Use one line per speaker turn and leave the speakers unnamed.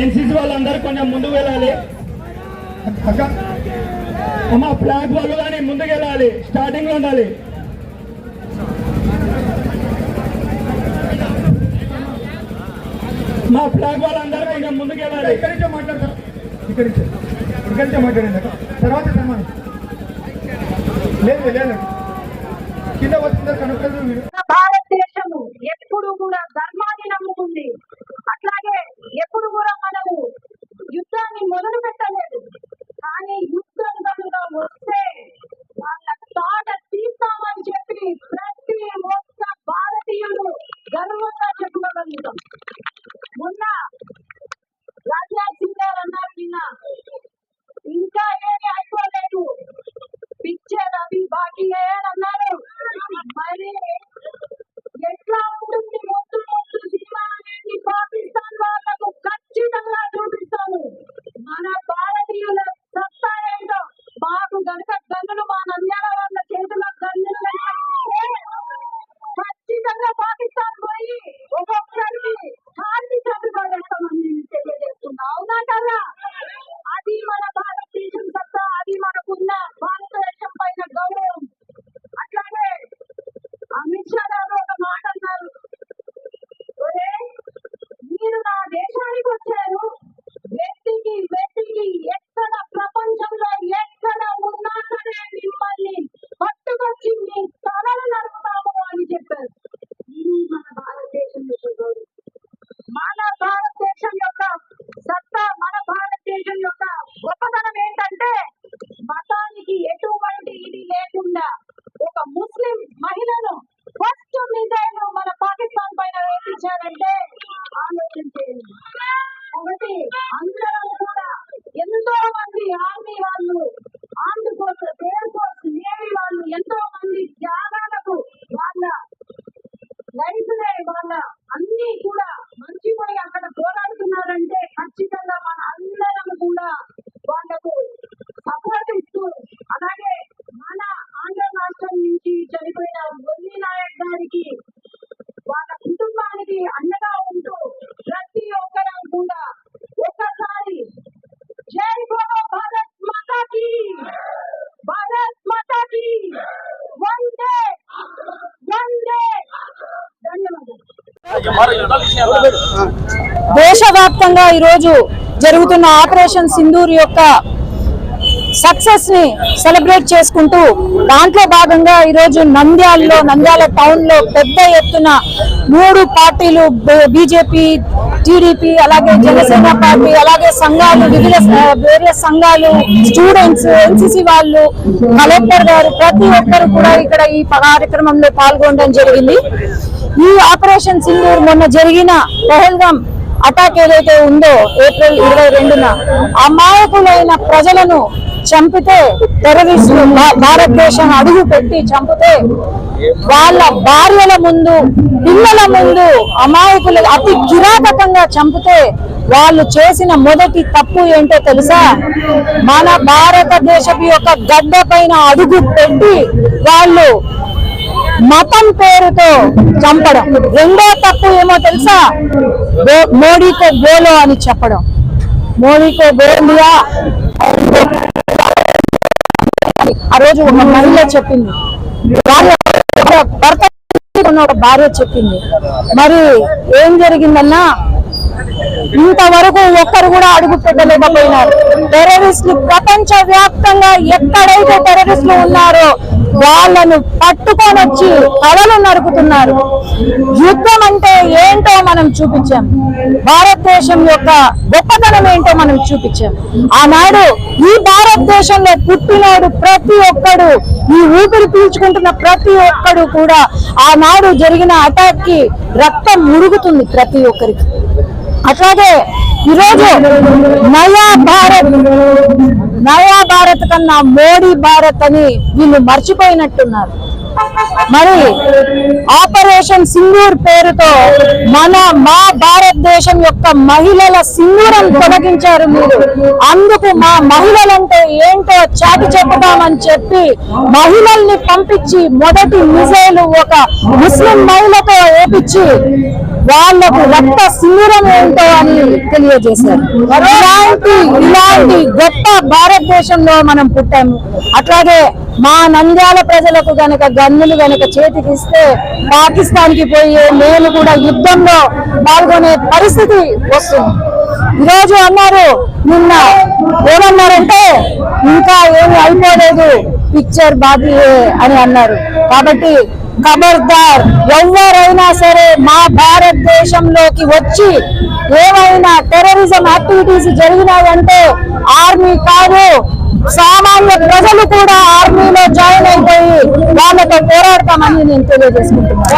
NCC వాళ్ళందరూ కొంచెం ముందుకు వెళ్ళాలి. అక్క అమ్మ ఫ్లాగ్ వాళ్ళు కానీ ముందుకు వెళ్ళాలి స్టార్టింగ్లో ఉండాలి. మా ఫ్లాగ్ వాళ్ళందరూ కొంచెం ముందుకు వెళ్ళాలి
ఇక్కడి నుంచే మాట్లాడతారు? ఇక్కడి నుంచే ఇక్కడి నుంచే మాట్లాడండి అక్క. తర్వాత సన్మానం లేదు లేదు. కింద వస్తుందా కనుక్కదు మీరు
మన భారతదేశము ఎప్పుడు కూడా ధర్మాన్ని నమ్ముకుంది అట్లాగే ఎప్పుడు కూడా మనము యుద్ధాన్ని మొదలు పెట్టలేదు చేయాలంటే ఆలోచించేది కాబట్టి అందరం కూడా ఎంతో మంది ఆర్మీ
దేశవ్యాప్తంగా ఈరోజు జరుగుతున్న ఆపరేషన్ సింధూర్ యొక్క సక్సెస్ని సెలబ్రేట్ చేసుకుంటూ దాంట్లో భాగంగా ఈరోజు నంద్యాలలో నంద్యాల టౌన్లో పెద్ద ఎత్తున మూడు పార్టీలు బీజేపీ టీడీపీ అలాగే జనసేన పార్టీ అలాగే సంఘాలు వివిధ వేరే సంఘాలు స్టూడెంట్స్ ఎన్సీసీ వాళ్ళు కలెక్టర్ గారు ప్రతి ఒక్కరు కూడా ఇక్కడ ఈ కార్యక్రమంలో పాల్గొనడం జరిగింది. ఈ ఆపరేషన్ సింధూర్ మొన్న జరిగిన పహల్గాం అటాక్ ఏదైతే ఉందో ఏప్రిల్ ఇరవై రెండున అమాయకులైన ప్రజలను చంపితే టెర్రరిస్టులు భారతదేశం అడుగు పెట్టి చంపితే వాళ్ళ భార్యల ముందు పిల్లల ముందు అమాయకులు అతి కిరాతకంగా చంపితే వాళ్ళు చేసిన మొదటి తప్పు ఏంటో తెలుసా? మన భారతదేశపు యొక్క గడ్డ పైన అడుగు పెట్టి వాళ్ళు మతం పేరుతో చంపడం. రెండో తప్పు ఏమో తెలుసా? బో- మోడీకో అని చెప్పడం. మోడీకో గోలియా ఆ రోజు ఒక మహిళ చెప్పింది. భార్య భర్త ఒక భార్య చెప్పింది. మరి ఏం జరిగిందన్నా? ఇంతవరకు ఒక్కరు కూడా అడుగు పెట్టలేకపోయినారు. టెర్రరిస్టులు ప్రపంచ వ్యాప్తంగా ఎక్కడైతే టెర్రరిస్టులు ఉన్నారో వాళ్ళను పట్టుకొని వచ్చి కళలు నరుకుతున్నారు యుద్ధం అంటే ఏంటో మనం చూపించాం. భారతదేశం యొక్క గొప్పతనం ఏంటో మనం చూపించాం. ఆనాడు ఈ భారతదేశంలో పుట్టినాడు ప్రతి ఒక్కడు ఈ ఊపిరి పీల్చుకుంటున్న ప్రతి ఒక్కడు కూడా ఆనాడు జరిగిన అటాక్కి రక్తం మురుగుతుంది ప్రతి ఒక్కరికి. అట్లాగే ఈరోజు నయా భారత్ నయా భారత్ కన్నా మోడీ భారత్ అని వీళ్ళు మర్చిపోయినట్టున్నారు. మరి ఆపరేషన్ సింధూర్ పేరుతో మన మా భారతదేశం యొక్క మహిళల సింధూరం తొలగించారు మీరు. అందుకు మా మహిళలంటే ఏంటో చాటి చెప్పుతామని చెప్పి మహిళల్ని పంపించి మొదటి మిసైల్ ఒక ముస్లిం మహిళతో వేపించి వాళ్ళకు రక్త సింధూరం ఏంటో అని తెలియజేశారు. ఇలాంటి ఇలాంటి గొప్ప భారతదేశంలో మనం పుట్టాము. అట్లాగే మా నంద్యాల ప్రజలకు గనక గన్నులు గనక చేతికి ఇస్తే పాకిస్తాన్కి పోయే మేము కూడా యుద్ధంలో పాల్గొనే పరిస్థితి వస్తుంది. ఈరోజు అన్నారు నిన్న ఏమన్నారంటే ఇంకా ఏమి అయిపోలేదు పిక్చర్ బాకీ అని అన్నారు. కాబట్టి ఖబర్దార్ ఎవరైనా సరే మా భారతదేశంలోకి వచ్చి ఏమైనా టెర్రరిజం యాక్టివిటీస్ జరిగినాయంటే ఆర్మీ కాదు సామాన్య ప్రజలు కూడా ఆర్మీలో జాయిన్ అయిపోయి వాళ్ళతో పోరాడతామని నేను తెలియజేసుకుంటున్నాను.